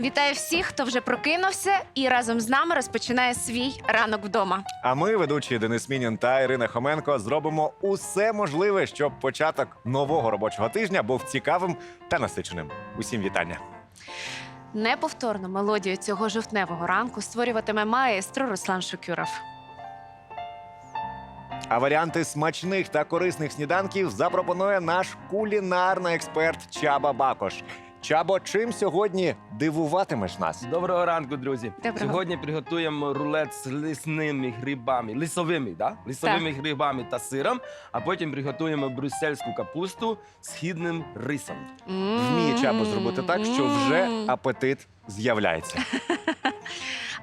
Вітаю всіх, хто вже прокинувся і разом з нами розпочинає свій ранок вдома. А ми, ведучі Денис Мінін та Ірина Хоменко, зробимо усе можливе, щоб початок нового робочого тижня був цікавим та насиченим. Усім вітання. Неповторну мелодію цього жовтневого ранку створюватиме маестро Руслан Шукюров. А варіанти смачних та корисних сніданків запропонує наш кулінарний експерт Чаба Бакош. Чабо, чим сьогодні дивуватимеш нас? Доброго ранку, друзі. Доброго. Сьогодні приготуємо рулет з лісними грибами, лісовими, да? лісовими грибами та сиром, а потім приготуємо брюссельську капусту з хідним рисом. Вміє Чабо зробити так, що вже апетит з'являється.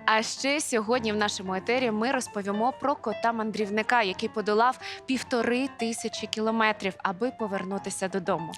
А ще сьогодні в нашому етері ми розповімо про кота-мандрівника, який подолав півтори тисячі кілометрів, аби повернутися додому.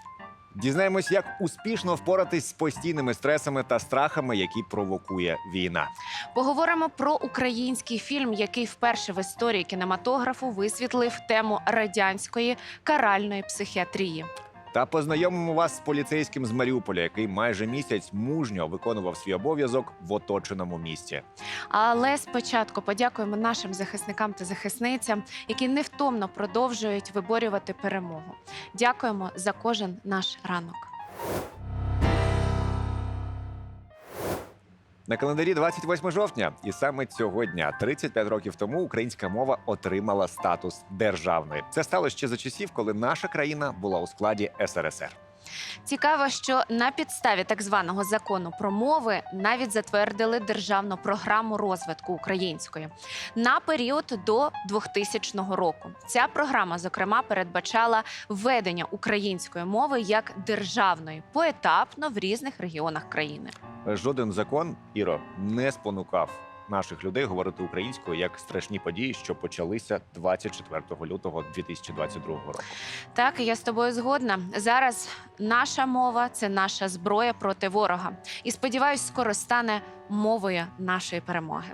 Дізнаємось, як успішно впоратись з постійними стресами та страхами, які провокує війна. Поговоримо про український фільм, який вперше в історії кінематографу висвітлив тему радянської каральної психіатрії. Та познайомимо вас з поліцейським з Маріуполя, який майже місяць мужньо виконував свій обов'язок в оточеному місті. Але спочатку подякуємо нашим захисникам та захисницям, які невтомно продовжують виборювати перемогу. Дякуємо за кожен наш ранок. На календарі 28 жовтня, і саме цього дня, 35 років тому, українська мова отримала статус державної. Це стало ще за часів, коли наша країна була у складі СРСР. Цікаво, що на підставі так званого закону про мови навіть затвердили державну програму розвитку української на період до 2000 року. Ця програма, зокрема, передбачала введення української мови як державної поетапно в різних регіонах країни. Жоден закон Іро не спонукав наших людей говорити українською як страшні події, що почалися 24 лютого 2022 року. Так, я з тобою згодна. Зараз наша мова це наша зброя проти ворога. І сподіваюсь, скоро стане мовою нашої перемоги.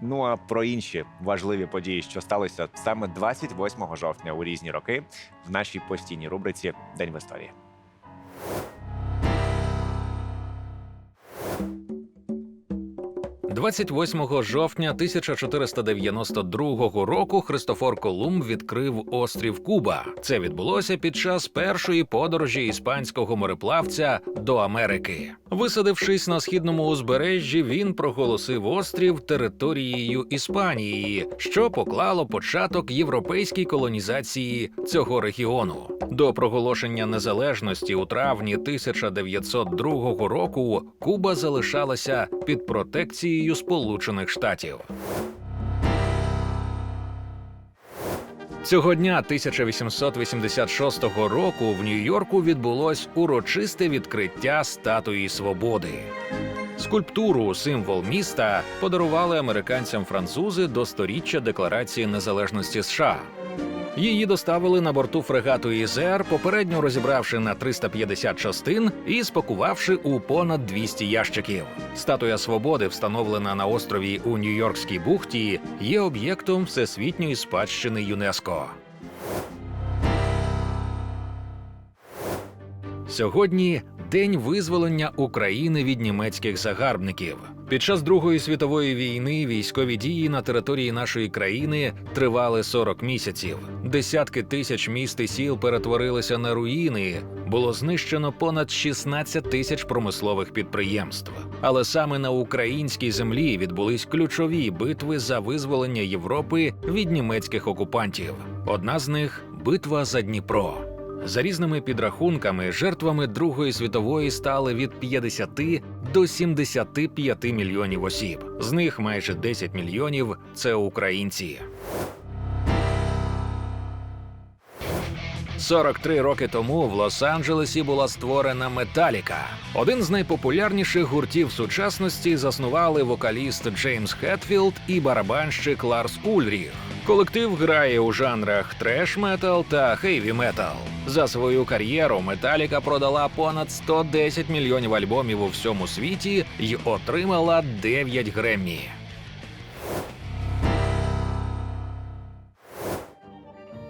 Ну а про інші важливі події, що сталися саме 28 жовтня у різні роки, в нашій постійній рубриці День в історії. – 28 жовтня 1492 року Христофор Колумб відкрив острів Куба. Це відбулося під час першої подорожі іспанського мореплавця до Америки. Висадившись на східному узбережжі, він проголосив острів територією Іспанії, що поклало початок європейській колонізації цього регіону. До проголошення незалежності у травні 1902 року Куба залишалася під протекцією Сполучених Штатів. Цього дня 1886 року в Нью-Йорку відбулось урочисте відкриття статуї свободи. Скульптуру, символ міста, подарували американцям французи до сторіччя Декларації незалежності США. Її доставили на борту фрегату Ізер, попередньо розібравши на 350 частин і спакувавши у понад 200 ящиків. Статуя свободи, встановлена на острові у Нью-Йоркській бухті, є об'єктом всесвітньої спадщини ЮНЕСКО. Сьогодні день визволення України від німецьких загарбників. Під час Другої світової війни військові дії на території нашої країни тривали 40 місяців. Десятки тисяч міст і сіл перетворилися на руїни. Було знищено понад 16 тисяч промислових підприємств. Але саме на українській землі відбулись ключові битви за визволення Європи від німецьких окупантів. Одна з них битва за Дніпро. За різними підрахунками, жертвами Другої світової стали від 50 до 75 мільйонів осіб. З них майже 10 мільйонів це українці. 43 роки тому в Лос-Анджелесі була створена Металіка. Один з найпопулярніших гуртів сучасності заснували вокаліст Джеймс Хетфілд і барабанщик Ларс Ульріх. Колектив грає у жанрах треш-метал та хейві-метал. За свою кар'єру Металіка продала понад 110 мільйонів альбомів у всьому світі і отримала 9 Греммі.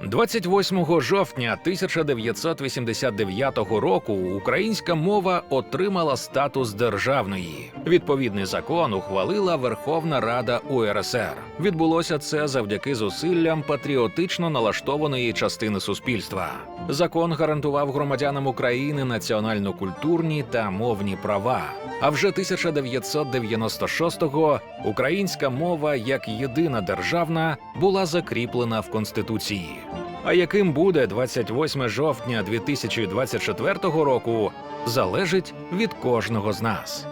28 жовтня 1989 року українська мова отримала статус державної. Відповідний закон ухвалила Верховна Рада УРСР. Відбулося це завдяки зусиллям патріотично налаштованої частини суспільства. Закон гарантував громадянам України національно-культурні та мовні права. А вже 1996-го українська мова як єдина державна була закріплена в Конституції. А яким буде 28 жовтня 2024 року, залежить від кожного з нас.